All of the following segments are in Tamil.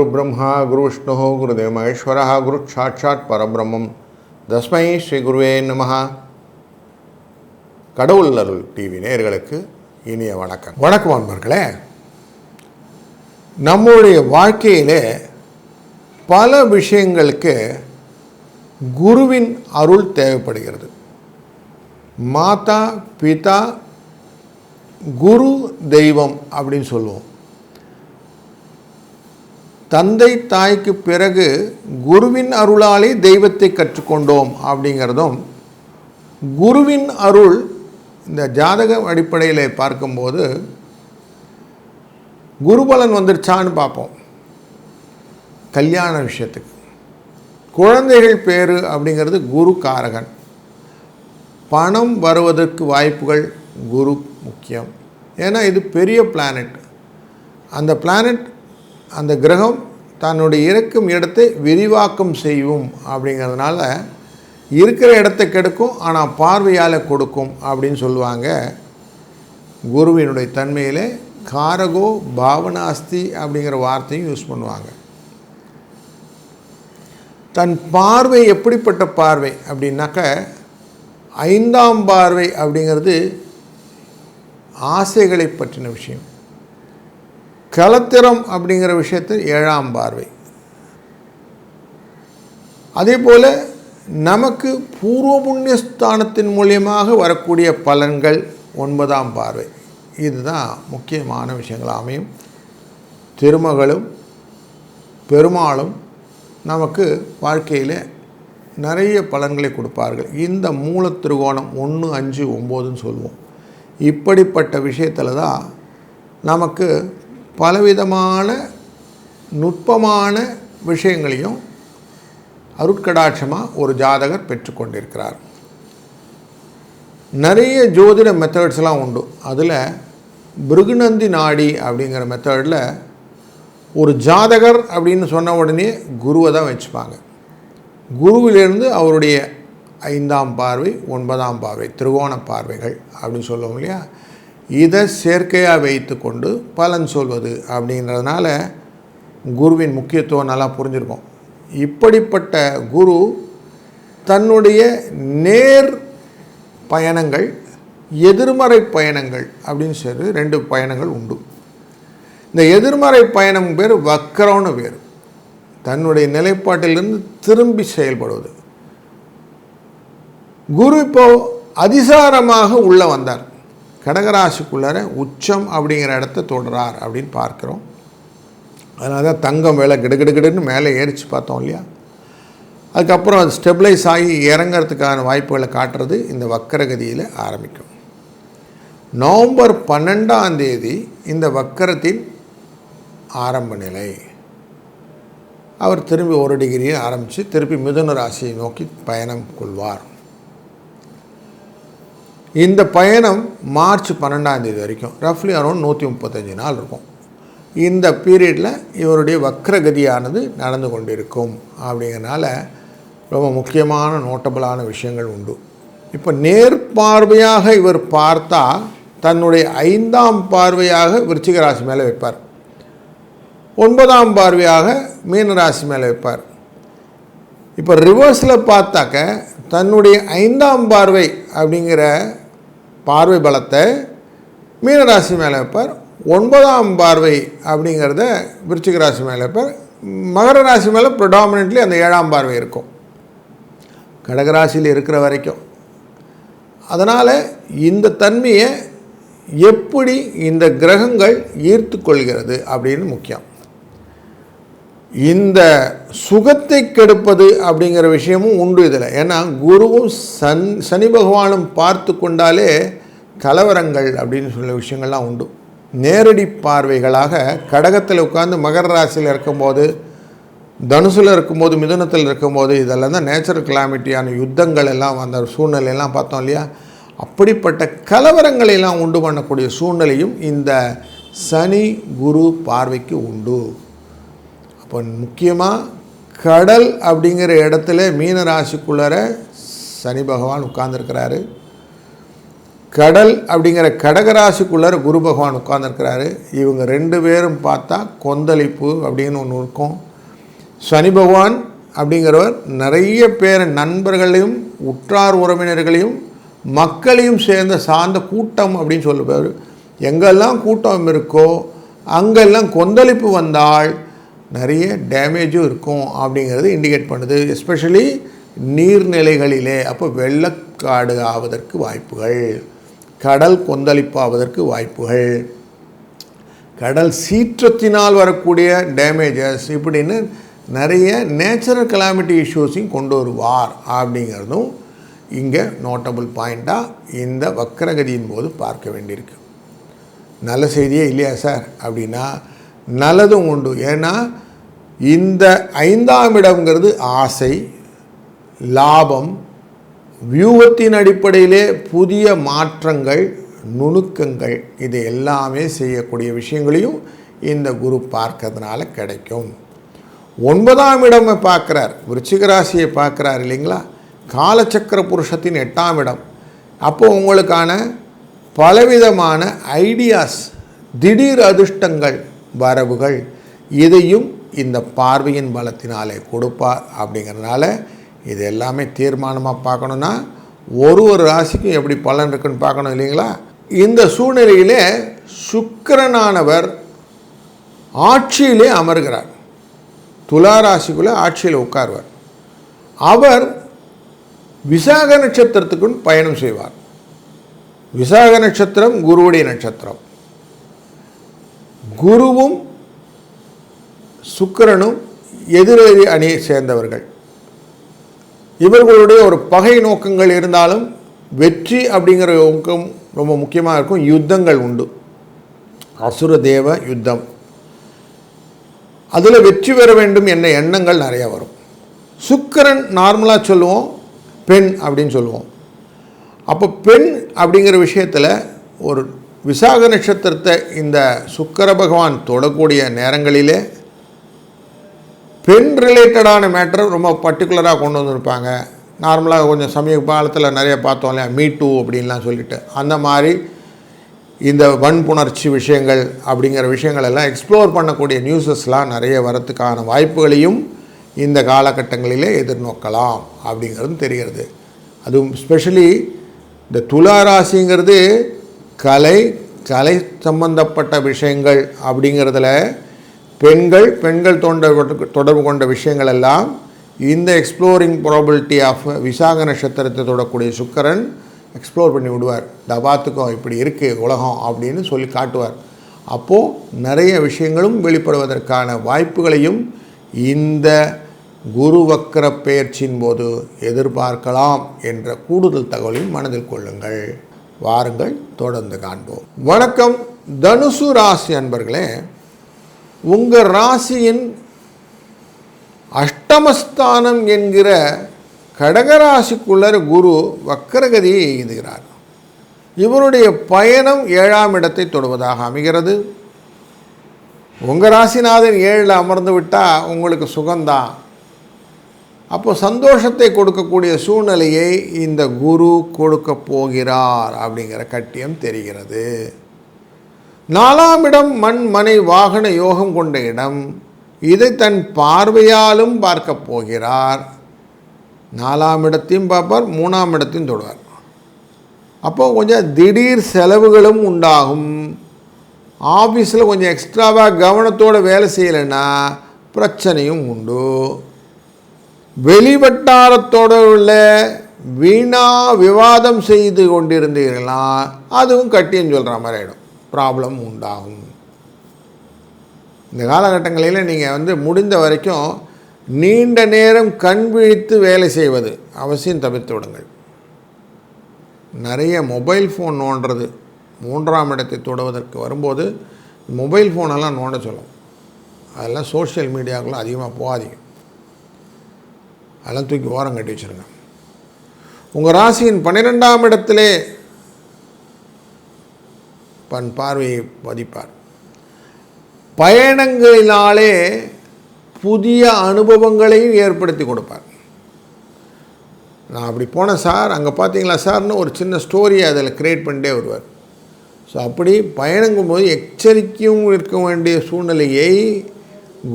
குரு பிரம்மா குரு விஷ்ணு குருதேவ மகேஸ்வர குரு சாட்சாத் பரபிரம்மம் தஸ்மை ஸ்ரீ குருவே நமஹா கடவுள் அருள் டிவி நேர்களுக்கு இனிய வணக்கம். வணக்கம் அன்பர்களே. நம்முடைய வாழ்க்கையிலே பல விஷயங்களுக்கு குருவின் அருள் தேவைப்படுகிறது. மாதா பிதா குரு தெய்வம் அப்படின்னு சொல்லுவோம். தந்தை தாய்க்கு பிறகு குருவின் அருளாலே தெய்வத்தை கற்றுக்கொண்டோம் அப்படிங்கிறதும் குருவின் அருள் இந்த ஜாதக அடிப்படையில் பார்க்கும்போது குருபலன் வந்துருச்சான்னு பார்ப்போம். கல்யாண விஷயத்துக்கு. குழந்தைகள் பேர் அப்படிங்கிறது குரு காரகன். பணம் வருவதற்கு வாய்ப்புகள் குரு முக்கியம். ஏன்னா இது பெரிய பிளானட் அந்த பிளானட் அந்த கிரகம் தன்னுடைய இருக்கும் இடத்தை விரிவாக்கம் செய்யும் அப்படிங்கிறதுனால இருக்கிற இடத்தை கெடுக்கும் ஆனால் பார்வையால் கொடுக்கும் அப்படின்னு சொல்லுவாங்க. குருவினுடைய தன்மையிலே காரகோ பாவனாஸ்தி அப்படிங்கிற வார்த்தையும் யூஸ் பண்ணுவாங்க. தன் பார்வை எப்படிப்பட்ட பார்வை அப்படின்னாக்க ஐந்தாம் பார்வை அப்படிங்கிறது ஆசைகளை பற்றின விஷயம். கலத்திரம் அப்படிங்கிற விஷயத்தில் ஏழாம் பார்வை. அதே போல் நமக்கு பூர்வ புண்ணியஸ்தானத்தின் மூலியமாக வரக்கூடிய பலன்கள் ஒன்பதாம் பார்வை. இதுதான் முக்கியமான விஷயங்கள் அமையும். திருமகளும் பெருமாளும் நமக்கு வாழ்க்கையில் நிறைய பலன்களை கொடுப்பார்கள். இந்த மூல திருகோணம் ஒன்று அஞ்சு ஒம்போதுன்னு சொல்லுவோம். இப்படிப்பட்ட விஷயத்தில் தான் நமக்கு பலவிதமான நுட்பமான விஷயங்களையும் அருட்கடாட்சமாக ஒரு ஜாதகர் பெற்றுக்கொண்டிருக்கிறார். நிறைய ஜோதிட மெத்தட்ஸ்லாம் உண்டு. அதில் பிருகுநந்தி நாடி அப்படிங்கிற மெத்தடில் ஒரு ஜாதகர் அப்படின்னு சொன்ன உடனே குருவை தான் வச்சுப்பாங்க. குருவிலிருந்து அவருடைய ஐந்தாம் பார்வை ஒன்பதாம் பார்வை திருவோண பார்வைகள் அப்படின்னு சொல்லுவோம் இல்லையா? இதை சேர்க்கையாக வைத்து கொண்டு பலன் சொல்வது அப்படின்றதுனால குருவின் முக்கியத்துவம் நல்லா புரிஞ்சிருக்கும். இப்படிப்பட்ட குரு தன்னுடைய நேர் பயணங்கள் எதிர்மறை பயணங்கள் அப்படின்னு சொல்லி ரெண்டு பயணங்கள் உண்டு. இந்த எதிர்மறை பயணம் பேர் வக்கரம்னு பேர். தன்னுடைய நிலைப்பாட்டிலிருந்து திரும்பி செயல்படுவது. குரு இப்போ அதிசாரமாக உள்ளே வந்தார். கடகராசிக்குள்ளார உச்சம் அப்படிங்கிற இடத்த தொடுறார் அப்படின்னு பார்க்குறோம். அதனால தான் தங்கம் வேலை கிடுகிடுகிடுன்னு மேலே ஏறிச்சு பார்த்தோம் இல்லையா? அதுக்கப்புறம் அது ஸ்டெபிளைஸ் ஆகி இறங்கிறதுக்கான வாய்ப்புகளை காட்டுறது இந்த வக்கரகதியில் ஆரம்பிக்கும். நவம்பர் பன்னெண்டாம் தேதி இந்த வக்கரத்தின் ஆரம்ப நிலை. அவர் திரும்பி ஒரு டிகிரியை ஆரம்பித்து திருப்பி மிதுன ராசியை நோக்கி பயணம் கொள்வார். இந்த பயணம் மார்ச் பன்னெண்டாம் தேதி வரைக்கும். ரஃப்லி அரௌண்ட் நூற்றி முப்பத்தஞ்சு நாள் இருக்கும். இந்த பீரியடில் இவருடைய வக்ரகதியானது நடந்து கொண்டிருக்கும் அப்படிங்கிறனால ரொம்ப முக்கியமான நோட்டபிளான விஷயங்கள் உண்டு. இப்போ நேர்பார்வையாக இவர் பார்த்தா தன்னுடைய ஐந்தாம் பார்வையாக விருச்சிக ராசி மேலே வைப்பார். ஒன்பதாம் பார்வையாக மீன ராசி மேலே வைப்பார். இப்போ ரிவர்ஸில் பார்த்தாக்க தன்னுடைய ஐந்தாம் பார்வை அப்படிங்கிற பார்வை பலத்தை மீனராசி மேலே வைப்பார். ஒன்பதாம் பார்வை அப்படிங்கிறத விருச்சிக ராசி மேலே வைப்பார். மகர ராசி மேலே ப்ரொடாமினெட்லி அந்த ஏழாம் பார்வை இருக்கும். கடகராசியில் இருக்கிற வரைக்கும். அதனால் இந்த தன்மையை எப்படி இந்த கிரகங்கள் ஈர்த்து கொள்கிறது அப்படின்னு முக்கியம். இந்த சுகத்தை கெடுப்பது அப்படிங்கிற விஷயமும் உண்டு இதில். ஏன்னா குருவும் சன் சனி பகவானும் பார்த்து கொண்டாலே கலவரங்கள் அப்படின்னு சொல்ல விஷயங்கள்லாம் உண்டு. நேரடி பார்வைகளாக கடகத்தில் உட்காந்து மகர ராசியில் இருக்கும்போது தனுசில் இருக்கும்போது மிதுனத்தில் இருக்கும்போது இதெல்லாம் தான் நேச்சுரல் கிளாமிட்டியான யுத்தங்கள் எல்லாம் அந்த சூழ்நிலையெல்லாம் பார்த்தோம் இல்லையா? அப்படிப்பட்ட கலவரங்களை எல்லாம் உண்டு பண்ணக்கூடிய சூழ்நிலையும் இந்த சனி குரு பார்வைக்கு உண்டு. அப்போ முக்கியமாக கடல் அப்படிங்கிற இடத்துல மீன ராசிக்குள்ளார சனி பகவான் உட்கார்ந்துருக்கிறாரு. கடல் அப்படிங்கிற கடகராசிக்குள்ளார குரு பகவான் உட்கார்ந்துருக்கிறாரு. இவங்க ரெண்டு பேரும் பார்த்தா கொந்தளிப்பு அப்படின்னு ஒன்று இருக்கும். சனி பகவான் அப்படிங்கிறவர் நிறைய பேர் நண்பர்களையும் உற்றார் உறவினர்களையும் மக்களையும் சேர்ந்த சார்ந்த கூட்டம் அப்படின்னு சொல்லுவார். எங்கெல்லாம் கூட்டம் இருக்கோ அங்கெல்லாம் கொந்தளிப்பு வந்தால் நிறைய டேமேஜும் இருக்கும் அப்படிங்கிறது இண்டிகேட் பண்ணுது. எஸ்பெஷலி நீர்நிலைகளிலே. அப்போ வெள்ளக்காடு ஆவதற்கு வாய்ப்புகள். கடல் கொந்தளிப்பாவதற்கு வாய்ப்புகள். கடல் சீற்றத்தினால் வரக்கூடிய டேமேஜஸ் இப்படின்னு நிறைய நேச்சுரல் கலாமிட்டி இஷ்யூஸையும் கொண்டு வருவார் அப்படிங்கிறதும் இங்கே நோட்டபுள் பாயிண்ட்டாக இந்த வக்கரகதியின் போது பார்க்க வேண்டியிருக்கு. நல்ல செய்தியே இல்லையா சார் அப்படின்னா நல்லதும் உண்டு. ஏன்னா இந்த ஐந்தாம் இடம்ங்கிறது ஆசை லாபம் வியூகத்தின் அடிப்படையிலே புதிய மாற்றங்கள் நுணுக்கங்கள் இது எல்லாமே செய்யக்கூடிய விஷயங்களையும் இந்த குரு பார்க்கறதுனால கிடைக்கும். ஒன்பதாம் இடமை பார்க்குறார். விருச்சிகராசியை பார்க்குறார் இல்லைங்களா? காலச்சக்கர புருஷத்தின் எட்டாம் இடம். அப்போது உங்களுக்கான பலவிதமான ஐடியாஸ் திடீர் அதிர்ஷ்டங்கள் வரவுகள் இதையும் இந்த பார்வையின் பலத்தினாலே கொடுப்பார் அப்படிங்கிறதுனால இது எல்லாமே தீர்மானமாக பார்க்கணுன்னா ஒரு ஒரு ராசிக்கும் எப்படி பலன் இருக்குன்னு பார்க்கணும் இல்லைங்களா? இந்த சூழ்நிலையிலே சுக்கரனானவர் ஆட்சியிலே அமர்கிறார். துலா ராசிக்குள்ளே ஆட்சியில் உட்காருவார். அவர் விசாக நட்சத்திரத்துக்குள் பயணம் செய்வார். விசாக நட்சத்திரம் குருவுடைய நட்சத்திரம். குருவும் சுக்கிரனும் எதிரெதிரி அணியை சேர்ந்தவர்கள். இவர்களுடைய ஒரு பகை நோக்கங்கள் இருந்தாலும் வெற்றி அப்படிங்கிற நோக்கம் ரொம்ப முக்கியமாக இருக்கும். யுத்தங்கள் உண்டு. அசுர தேவ யுத்தம். அதில் வெற்றி பெற வேண்டும் என்ற எண்ணங்கள் நிறையா வரும். சுக்கரன் நார்மலாக சொல்லுவோம் பெண் அப்படின்னு சொல்லுவோம். அப்போ பெண் அப்படிங்கிற விஷயத்தில் ஒரு விசாக நட்சத்திரத்தை இந்த சுக்கர பகவான் தொடக்கூடிய நேரங்களிலே பெண் ரிலேட்டடான மேட்டர் ரொம்ப பர்டிகுலராக கொண்டு வந்திருப்பாங்க. நார்மலாக கொஞ்சம் சமீப காலத்தில் நிறைய பார்த்தோம் இல்லையா? மீ டூ அப்படின்லாம் சொல்லிட்டு. அந்த மாதிரி இந்த வன்புணர்ச்சி விஷயங்கள் அப்படிங்கிற விஷயங்கள் எல்லாம் எக்ஸ்ப்ளோர் பண்ணக்கூடிய நியூஸஸ்லாம் நிறைய வரத்துக்கான வாய்ப்புகளையும் இந்த காலகட்டங்களிலே எதிர்நோக்கலாம் அப்படிங்கிறதும் தெரிகிறது. அதுவும் ஸ்பெஷலி இந்த துலா ராசிங்கிறது கலை கலை சம்பந்தப்பட்ட விஷயங்கள் அப்படிங்கிறதுல பெண்கள் பெண்கள் தோன்ற தொடர்பு கொண்ட விஷயங்கள் எல்லாம் இந்த எக்ஸ்ப்ளோரிங் ப்ராபிலிட்டி ஆஃப் விசாக நட்சத்திரத்தை தொடக்கூடிய சுக்கரன் எக்ஸ்ப்ளோர் பண்ணி விடுவார். தபாத்துக்கும் இப்படி இருக்குது உலகம் அப்படின்னு சொல்லி காட்டுவார். அப்போது நிறைய விஷயங்களும் வெளிப்படுவதற்கான வாய்ப்புகளையும் இந்த குரு வக்கர பெயர்ச்சியின் போது எதிர்பார்க்கலாம் என்ற கூடுதல் தகவலையும் மனதில் கொள்ளுங்கள். வாருங்கள் தொடர்ந்து காண்போம். வணக்கம். தனுசு ராசி அன்பர்களே உங்கள் ராசியின் அஷ்டமஸ்தானம் என்கிற கடகராசிக்குள்ளர் குரு வக்கரகதியை எய்துகிறார். இவருடைய பயணம் ஏழாம் இடத்தை தொடுவதாக அமைகிறது. உங்கள் ராசிநாதன் ஏழில் அமர்ந்து விட்டால் உங்களுக்கு சுகந்தான் அப்போ சந்தோஷத்தை கொடுக்கக்கூடிய சூழ்நிலையை இந்த குரு கொடுக்க போகிறார் அப்படிங்கிற கட்டியம் தெரிகிறது. நாலாம் இடம் மண் மனை வாகன யோகம் கொண்ட இடம் இதை தன் பார்வையாலும் பார்க்க போகிறார். நாலாம் இடத்தையும் பார்ப்பார் மூணாம் இடத்தையும் தொடுவார். அப்போ கொஞ்சம் திடீர் செலவுகளும் உண்டாகும். ஆஃபீஸில் கொஞ்சம் எக்ஸ்ட்ராவாக கவனத்தோடு வேலை செய்யலைன்னா பிரச்சனையும் உண்டு. வெளிவட்டாரத்தோடு உள்ள வீணா விவாதம் செய்து கொண்டிருந்தீர்களா அதுவும் கட்டின்னு சொல்கிற மாதிரி ஆகிடும் ப்ராப்ளம் உண்டாகும். இந்த காலகட்டங்களில் நீங்கள் வந்து முடிந்த வரைக்கும் நீண்ட நேரம் கண் விழித்து வேலை செய்வது அவசியம் தவிர்த்து விடுங்கள். நிறைய மொபைல் ஃபோன் நோண்டுறது மூன்றாம் இடத்தை தொடுவதற்கு வரும்போது மொபைல் ஃபோனெல்லாம் நோண்ட சொல்லும். அதெல்லாம் சோஷியல் மீடியாவுக்குலாம் அதிகமாக போகாதீங்க. அதெல்லாம் தூக்கி ஓரம் கட்டி வச்சுருங்க. உங்கள் ராசியின் பன்னிரெண்டாம் இடத்திலே பன் பார்வையை பதிப்பார் பயணங்களினாலே புதிய அனுபவங்களையும் ஏற்படுத்தி கொடுப்பார். நான் அப்படி போனேன் சார் அங்கே பார்த்தீங்களா சார்னு ஒரு சின்ன ஸ்டோரியை அதில் க்ரியேட் பண்ணிட்டே வருவார். ஸோ அப்படி பயணங்கும் போது எச்சரிக்கையும் இருக்க வேண்டிய சூழ்நிலையை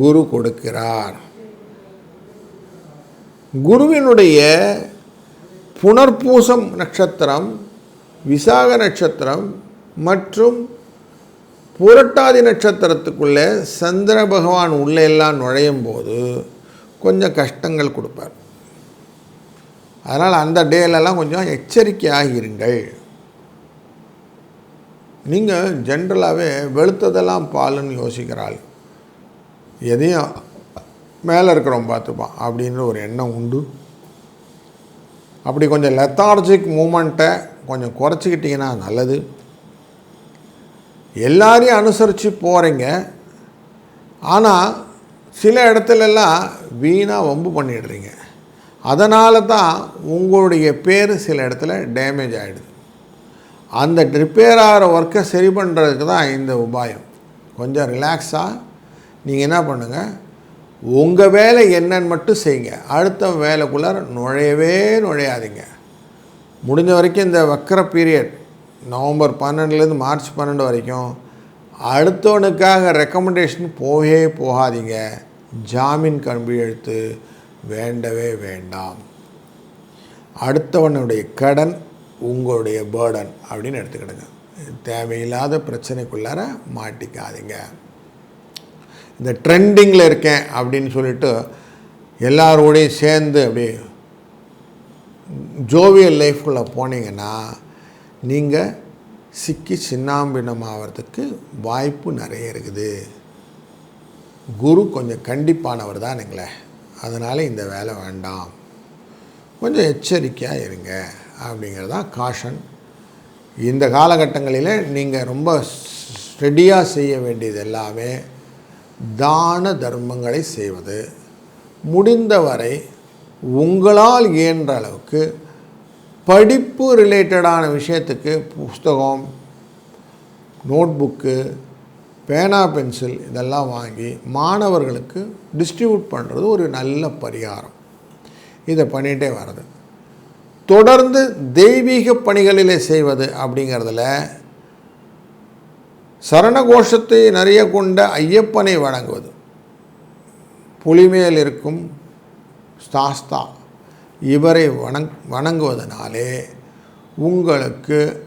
குரு கொடுக்கிறார். குருவினுடைய புனர்பூசம் நட்சத்திரம் விசாக நட்சத்திரம் மற்றும் புரட்டாதி நட்சத்திரத்துக்குள்ளே சந்திர பகவான் உள்ளே எல்லாம் நுழையும் போது கொஞ்சம் கஷ்டங்கள் கொடுப்பார். அதனால் அந்த டேலெல்லாம் கொஞ்சம் எச்சரிக்கையாக இருங்கள் நீங்கள் ஜென்ரலாகவே வெளுத்ததெல்லாம் பாலுன்னு யோசிக்கிறாள். எதையும் மேலே இருக்கிறவன் பார்த்துப்பான். அப்படின்ற ஒரு எண்ணம் உண்டு. அப்படி கொஞ்சம் லெத்தார்ஜிக் மூமெண்ட்டை கொஞ்சம் குறைச்சிக்கிட்டிங்கன்னா நல்லது. எல்லாரையும் அனுசரித்து போகிறீங்க ஆனால் சில இடத்துலலாம் வீணாக வம்பு பண்ணிடுறீங்க. அதனால தான் உங்களுடைய பேர் சில இடத்துல டேமேஜ் ஆகிடுது அந்த ரிப்பேர் ஆகிற ஒர்க்கை சரி பண்ணுறதுக்கு தான் இந்த உபாயம். கொஞ்சம் ரிலாக்ஸாக நீங்கள் என்ன பண்ணுங்கள் உங்கள் வேலை என்னன்னு மட்டும் செய்யுங்க. அடுத்த வேலைக்குள்ளார நுழையவே நுழையாதீங்க. முடிஞ்ச வரைக்கும் இந்த வக்கர பீரியட் நவம்பர் பன்னெண்டுலேருந்து மார்ச் பன்னெண்டு வரைக்கும் அடுத்தவனுக்காக ரெக்கமெண்டேஷன் போகவே போகாதீங்க. ஜாமீன் கம்பி எழுத்து வேண்டவே வேண்டாம். அடுத்தவனுடைய கடன் உங்களுடைய பேர்டன் அப்படின்னு எடுத்துக்கிடுங்க. தேவையில்லாத பிரச்சனைக்குள்ளார மாட்டிக்காதீங்க. இந்த ட்ரெண்டிங்கில் இருக்கேன் அப்படின்னு சொல்லிட்டு எல்லாரோடையும் சேர்ந்து அப்படி ஜோவியல் லைஃப்குள்ளே போனீங்கன்னா நீங்கள் சிக்கி சின்னாம்பினம் ஆகிறதுக்கு வாய்ப்பு நிறைய இருக்குது. குரு கொஞ்சம் கண்டிப்பானவர் தான் எங்களை. அதனால் இந்த வேலை வேண்டாம். கொஞ்சம் எச்சரிக்கையாக இருங்க அப்படிங்கிறதான் காஷன். இந்த காலகட்டங்களில் நீங்கள் ரொம்ப ஸ்டெடியாக செய்ய வேண்டியது எல்லாமே தான தர்மங்களை செய்வது. முடிந்தவரை உங்களால் இயன்ற அளவுக்கு படிப்பு ரிலேட்டடான விஷயத்துக்கு புஸ்தகம் நோட்புக்கு பேனா பென்சில் இதெல்லாம் வாங்கி மாணவர்களுக்கு டிஸ்ட்ரிபியூட் பண்ணுறது ஒரு நல்ல பரிகாரம். இதை பண்ணிகிட்டே வர்றது. தொடர்ந்து தெய்வீக பணிகளிலே செய்வது அப்படிங்கிறதுல சரணகோஷத்தை நிறைய கொண்ட ஐயப்பனை வணங்குவது. புலிமேல் இருக்கும் ஸ்தாஸ்தா. இவரை வணங் வணங்குவதனாலே உங்களுக்கு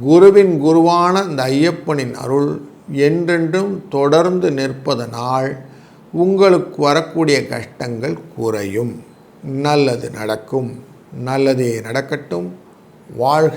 குருவின் குருவான இந்த ஐயப்பனின் அருள் என்றென்றும் தொடர்ந்து நிற்பதனால் உங்களுக்கு வரக்கூடிய கஷ்டங்கள் குறையும். நல்லது நடக்கும். நல்லதே நடக்கட்டும். வாழ்க